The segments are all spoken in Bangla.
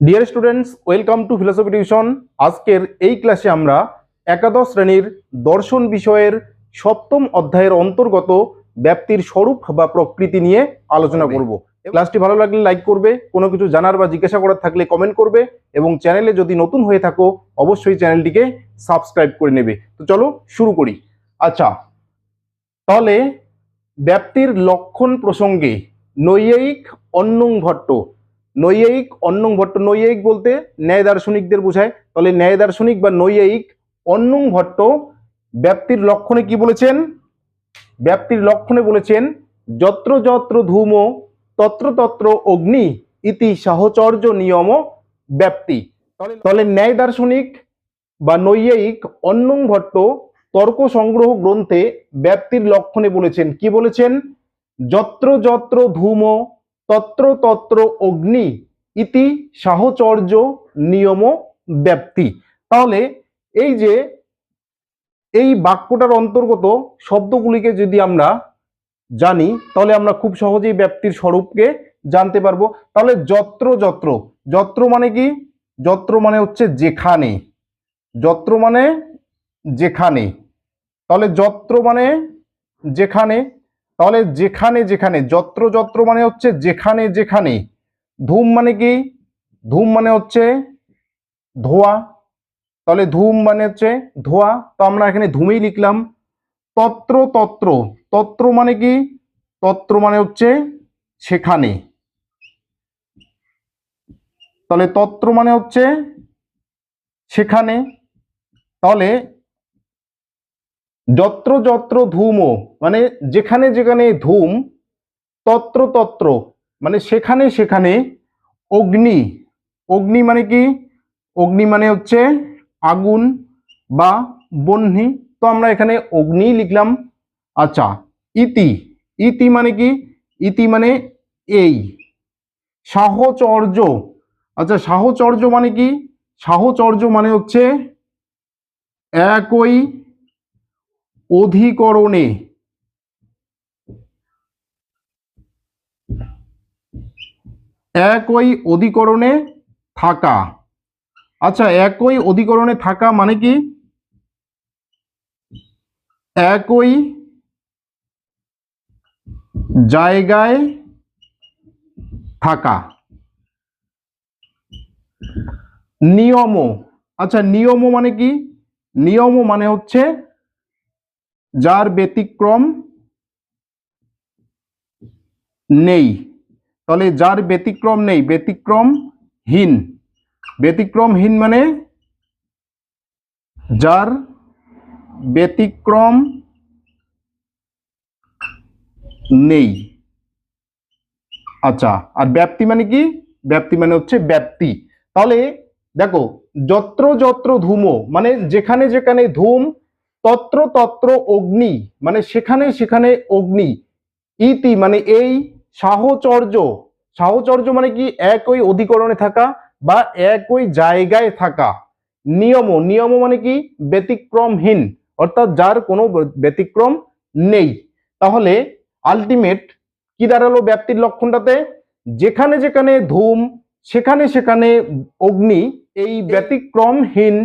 Dear students welcome to philosophy tuition আজকের এই ক্লাসে আমরা একাদশ শ্রেণির দর্শন বিষয়ের সপ্তম অধ্যায়ের অন্তর্গত ব্যাপ্তির স্বরূপ বা প্রকৃতি নিয়ে আলোচনা করব। ক্লাসটি ভালো লাগলে লাইক করবে, কোনো কিছু জানার বা জিজ্ঞাসা করার থাকলে কমেন্ট করবে এবং চ্যানেলে যদি নতুন হয়ে থাকো, অবশ্যই চ্যানেলটিকে সাবস্ক্রাইব করে নেবে। তো চলো শুরু করি। আচ্ছা তাহলে ব্যাপ্তির লক্ষণ প্রসঙ্গে নৈয়ায়িক অন্নং ভট্ট নৈয়ায়িক, অন্নং ভট্ট, নৈয়ায়িক বলতে ন্যায় দার্শনিকদের বোঝায়। তাহলে ন্যায় দার্শনিক বা নৈয়ায়িক, অন্নং ভট্ট ব্যাপ্তির লক্ষণে কি বলেছেন? ব্যাপ্তির লক্ষণে বলেছেন, যত্র যত্র ধূম, তত্র তত্র অগ্নি, ইতি সাহচর্য নিয়ম, ব্যাপ্তি। তাহলে ন্যায় দার্শনিক বা নৈয়ায়িক, অন্নং ভট্ট তর্ক সংগ্রহ গ্রন্থে ব্যাপ্তির লক্ষণে বলেছেন। কি বলেছেন? যত্র যত্র ধূম তত্র তত্র অগ্নি ইতি সাহচর্য নিয়ম ব্যাপ্তি। তাহলে এই যে এই বাক্যটার অন্তর্গত শব্দগুলিকে যদি আমরা জানি, তাহলে আমরা খুব সহজেই ব্যাপ্তির স্বরূপকে জানতে পারব। তাহলে যত্র যত্র যত্র মানে কি? যত্র মানে হচ্ছে যেখানে। যত্র মানে যেখানে। তাহলে যত্র মানে যেখানে তাহলে যেখানে যেখানে, যত্র যত্র মানে হচ্ছে যেখানে যেখানে। ধূম মানে কি? ধূম মানে হচ্ছে ধোয়া। তাহলে ধূম মানে হচ্ছে ধোয়া। তো আমরা এখানে ধূমেই লিখলাম। তত্র তত্র। তত্র মানে কি? তত্র মানে হচ্ছে সেখানে। তাহলে তত্র মানে হচ্ছে সেখানে। তাহলে যত্র যত্র ধূম মানে যেখানে যেখানে ধূম, তত্র তত্র মানে সেখানে সেখানে অগ্নি অগ্নি মানে কি? অগ্নি মানে হচ্ছে আগুন বা বহ্নি তো আমরা এখানে অগ্নি লিখলাম আচ্ছা ইতি ইতি মানে কি? ইতি মানে এই, সাহচর্য আচ্ছা সাহচর্য মানে কি? সাহচর্য মানে হচ্ছে একই অধিকরণে। একই অধিকরণে থাকা। আচ্ছা একই অধিকরণে থাকা মানে কি? একই জায়গায় থাকা। নিয়ম আচ্ছা নিয়ম মানে কি? নিয়ম মানে হচ্ছে যার ব্যতিক্রম নেই। তাহলে যার ব্যতিক্রম নেই, ব্যতিক্রমহীন। ব্যতিক্রমহীন মানে যার ব্যতিক্রম নেই। আচ্ছা আর ব্যাপ্তি মানে কি? ব্যাপ্তি মানে হচ্ছে ব্যাপ্তি। তাহলে দেখো, যত্র যত্র ধূম মানে যেখানে যেখানে ধূম তত্র তত্র, অগ্নি মানে সেখানে সেখানে অগ্নি, ইতি মানে এই সাহচর্য সাহচর্য মানে কি? একই অধিকরণে থাকা বা একই জায়গায় থাকা। নিয়ম নিয়ম মানে কি? ব্যতিক্রমহীন, অর্থাৎ যার কোনো ব্যতিক্রম নেই। তাহলে আলটিমেট কি দাঁড়াল ব্যাপ্তির লক্ষণটাতে? যেখানে যেখানে ধূম, সেখানে সেখানে অগ্নি, এই ব্যতিক্রমহীন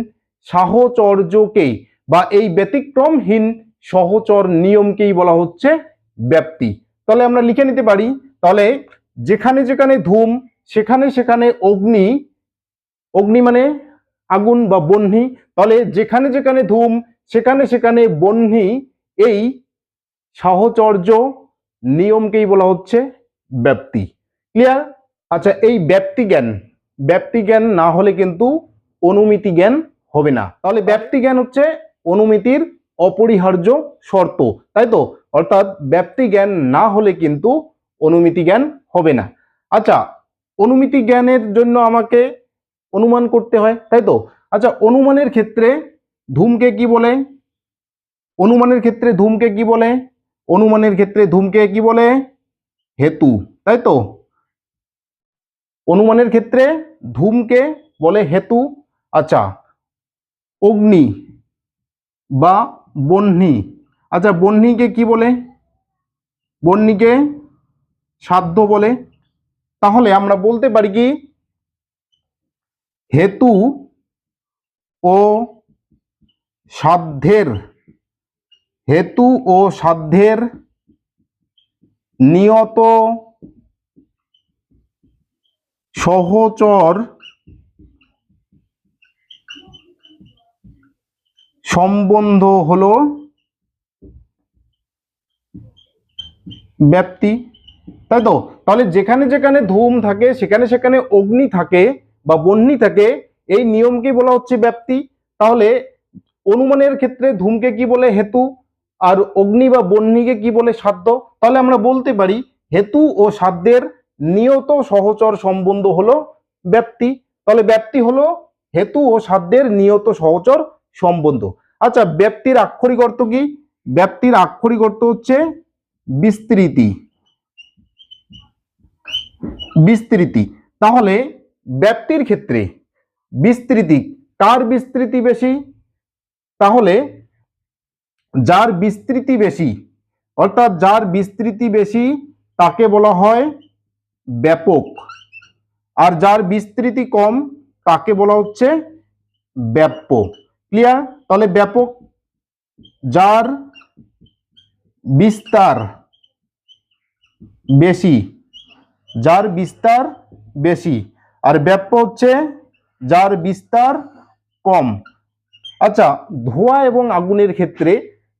সাহচর্যকেই বা এই ব্যতিক্রমহীন সহচর নিয়মকেই বলা হচ্ছে ব্যাপ্তি। তাহলে আমরা লিখে নিতে পারি, তাহলে যেখানে যেখানে ধূম, সেখানে সেখানে অগ্নি অগ্নি মানে আগুন বা বহ্নি তাহলে যেখানে যেখানে ধূম, সেখানে সেখানে বহ্নি এই সাহচর্য নিয়মকেই বলা হচ্ছে ব্যাপ্তি। ক্লিয়ার? আচ্ছা এই ব্যাপ্তি জ্ঞান ব্যাপ্তি জ্ঞান না হলে কিন্তু অনুমিতি জ্ঞান হবে না। তাহলে ব্যাপ্তি জ্ঞান হচ্ছে অনুমিতির অপরিহার্য শর্ত, তাই তো? অর্থাৎ ব্যাপ্তি জ্ঞান না হলে কিন্তু অনুমিতি জ্ঞান হবে না। আচ্ছা অনুমিতি জ্ঞানের জন্য আমাকে অনুমান করতে হয়, তাই তো? আচ্ছা অনুমানের ক্ষেত্রে ধূমকে কি বলে? অনুমানের ক্ষেত্রে ধূমকে কি বলে? অনুমানের ক্ষেত্রে ধূমকে কি বলে? হেতু, তাই তো? অনুমানের ক্ষেত্রে ধূমকে বলে হেতু। আচ্ছা অগ্নি বা বহ্নি আচ্ছা বহ্নিকে কি বলে? বহ্নিকে সাধ্য বলে। তাহলে আমরা বলতে পারি কি? হেতু ও সাধ্যের। হেতু ও সাধ্যের নিয়ত সহচর সম্বন্ধ হল ব্যাপ্তি তাই তো? তাহলে যেখানে যেখানে ধূম থাকে, সেখানে সেখানে অগ্নি থাকে বা বহ্নি থাকে, এই নিয়মকে বলা হচ্ছে ব্যাপ্তি তাহলে অনুমানের ক্ষেত্রে ধূমকে কি বলে হেতু, আর অগ্নি বা বহ্নিকে কি বলে সাধ্য? তাহলে আমরা বলতে পারি, হেতু ও সাধ্যের নিয়ত সহচর সম্বন্ধ হলো ব্যাপ্তি তাহলে ব্যাপ্তি হলো হেতু ও সাধ্যের নিয়ত সহচর সম্বন্ধ। আচ্ছা ব্যাপ্তির আক্ষরিক অর্থ কি? ব্যাপ্তির আক্ষরিক অর্থ হচ্ছে বিস্তৃতি। বিস্তৃতি। তাহলে ব্যাপ্তির ক্ষেত্রে বিস্তৃতি, কার বিস্তৃতি বেশি? তাহলে যার বিস্তৃতি বেশি, অর্থাৎ যার বিস্তৃতি বেশি তাকে বলা হয় ব্যাপক। আর যার বিস্তৃতি কম তাকে বলা হচ্ছে ব্যাপ্য। ক্লিয়ার তাহলে ব্যাপক যার বিস্তার বেশি, যার বিস্তার বেশি। আর ব্যাপ্য হচ্ছে যার বিস্তার কম। আচ্ছা ধোঁয়া এবং আগুনের ক্ষেত্রে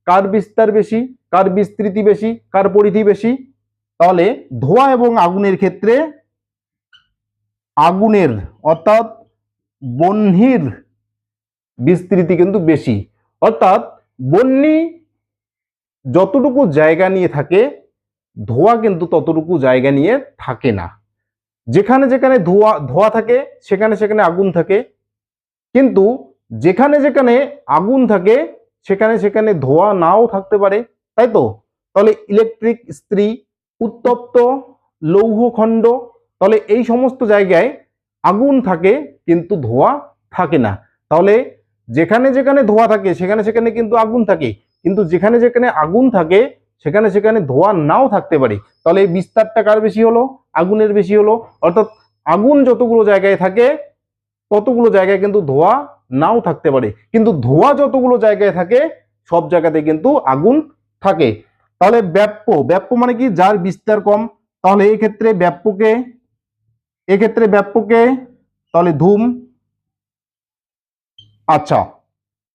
কার বিস্তার বেশি, কার বিস্তৃতি বেশি, কার পরিধি বেশি? তাহলে ধোঁয়া এবং আগুনের ক্ষেত্রে আগুনের, অর্থাৎ বহ্নির বিস্তৃতি কিন্তু বেশি। অর্থাৎ বন্যি যতটুকু জায়গা নিয়ে থাকে, ধোঁয়া কিন্তু ততটুকু জায়গা নিয়ে থাকে না। যেখানে যেখানে ধোঁয়া ধোঁয়া থাকে, সেখানে সেখানে আগুন থাকে। কিন্তু যেখানে যেখানে আগুন থাকে, সেখানে সেখানে ধোঁয়া নাও থাকতে পারে, তাই তো? তাহলে ইলেকট্রিক স্ত্রী, উত্তপ্ত লৌহখণ্ড তাহলে এই সমস্ত জায়গায় আগুন থাকে, কিন্তু ধোঁয়া থাকে না। তাহলে যেখানে যেখানে ধোঁয়া থাকে, সেখানে সেখানে কিন্তু আগুন থাকে। কিন্তু যেখানে যেখানে আগুন থাকে, সেখানে সেখানে ধোঁয়া নাও থাকতে পারে। তাহলে এই বিস্তারটা কার বেশি হলো? আগুনের বেশি হলো। অর্থাৎ আগুন যতগুলো জায়গায় থাকে, ততগুলো জায়গায় কিন্তু ধোঁয়া নাও থাকতে পারে। কিন্তু ধোঁয়া যতগুলো জায়গায় থাকে, সব জায়গাতে কিন্তু আগুন থাকে। তাহলে ব্যাপ্য ব্যাপ্য মানে কি? যার বিস্তার কম, তাহলে এই ক্ষেত্রে ব্যাপ্যকে, এক্ষেত্রে ব্যাপ্যকে, তাহলে ধূম আচ্ছা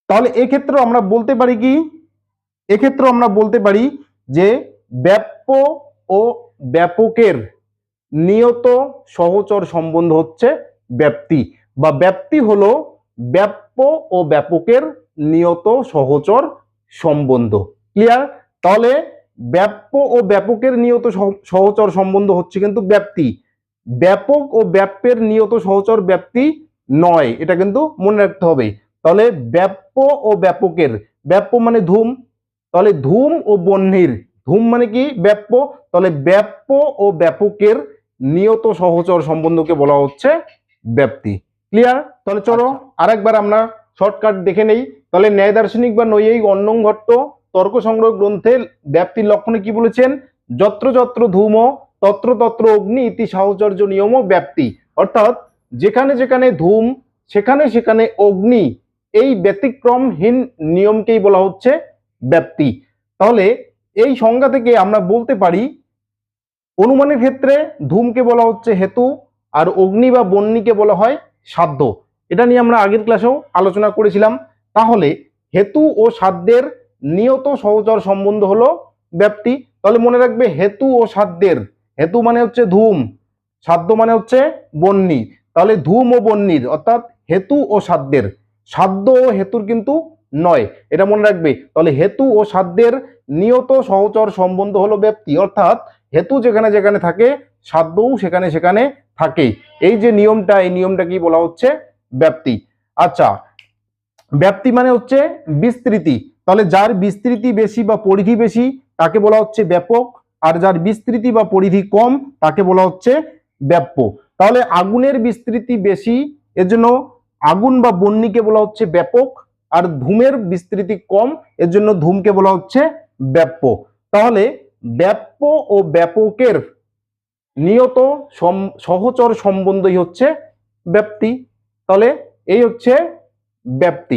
তাহলে এক্ষেত্রে আমরা বলতে পারি কি? এক্ষেত্রে আমরা বলতে পারি যে ব্যাপ্য ও ব্যাপকের নিয়ত সহচর সম্বন্ধ হচ্ছে ব্যাপ্তি বা ব্যাপ্তি হলো ব্যাপ্য ও ব্যাপকের নিয়ত সহচর সম্বন্ধ। ক্লিয়ার তাহলে ব্যাপ্য ও ব্যাপকের নিয়ত সহ- সহচর সম্বন্ধ হচ্ছে কিন্তু ব্যাপ্তি। ব্যাপক ও ব্যাপ্যের নিয়ত সহচর ব্যাপ্তি নয়, এটা কিন্তু মনে রাখতে হবে। তাহলে ব্যাপ্য ও ব্যাপকের ব্যাপ্য মানে ধূম তাহলে ধূম ও বহ্নির ধূম মানে কি? ব্যাপ্য তাহলে ব্যাপ্য ও ব্যাপকের নিয়ত সহচর সম্বন্ধকে বলা হচ্ছে ব্যাপ্তি। ক্লিয়ার তাহলে চলো আরেকবার আমরা শর্টকাট দেখে নেই। তাহলে ন্যায় দার্শনিক বা নৈয়িক অন্নং ভট্ট তর্ক সংগ্রহ গ্রন্থে ব্যাপ্তির লক্ষণে কি বলেছেন? যত্র যত্র ধূম তত্র তত্র অগ্নি ইতি সাহচর্য নিয়ম ব্যাপ্তি। অর্থাৎ যেখানে যেখানে ধূম সেখানে সেখানে অগ্নি এই ব্যতিক্রমহীন নিয়মকেই বলা হচ্ছে ব্যাপ্তি। তাহলে এই সংজ্ঞা থেকে আমরা বলতে পারি, অনুমানের ক্ষেত্রে ধূমকে বলা হচ্ছে হেতু, আর অগ্নি বা বন্যিকে বলা হয় সাধ্য। এটা নিয়ে আমরা আগের ক্লাসেও আলোচনা করেছিলাম। তাহলে হেতু ও সাধ্যের নিয়ত সহচর সম্বন্ধ হলো ব্যাপ্তি। তাহলে মনে রাখবে হেতু ও সাধ্যের। হেতু মানে হচ্ছে ধূম, সাধ্য মানে হচ্ছে বন্যি তাহলে ধূম ও বন্যির অর্থাৎ হেতু ও সাধ্যের। সাধ্য ও হেতুর কিন্তু নয়। এটা মনে রাখবে। তাহলে হেতু ও সাধ্যের নিয়ত সহচর সম্বন্ধ হলো ব্যাপ্তি অর্থাৎ হেতু যেখানে যেখানে থাকে, সাধ্যও সেখানে সেখানে থাকে এই যে নিয়মটা, এই নিয়মটা কি বলা হচ্ছে? ব্যাপ্তি আচ্ছা ব্যাপ্তি মানে হচ্ছে বিস্তৃতি। তাহলে যার বিস্তৃতি বেশি বা পরিধি বেশি, তাকে বলা হচ্ছে ব্যাপক। আর যার বিস্তৃতি বা পরিধি কম, তাকে বলা হচ্ছে ব্যাপ্য। তাহলে আগুনের বিস্তৃতি বেশি, এর জন্য আগুন বা বন্যিকে বলা হচ্ছে ব্যাপক, আর ধূমের বিস্তৃতি কম এর জন্য ধূমকে বলা হচ্ছে ব্যাপ্য। তাহলে ব্যাপ্য ও ব্যাপকের নিয়ত সহচর সম্বন্ধই হচ্ছে ব্যাপ্তি। তাহলে এই হচ্ছে ব্যাপ্তি।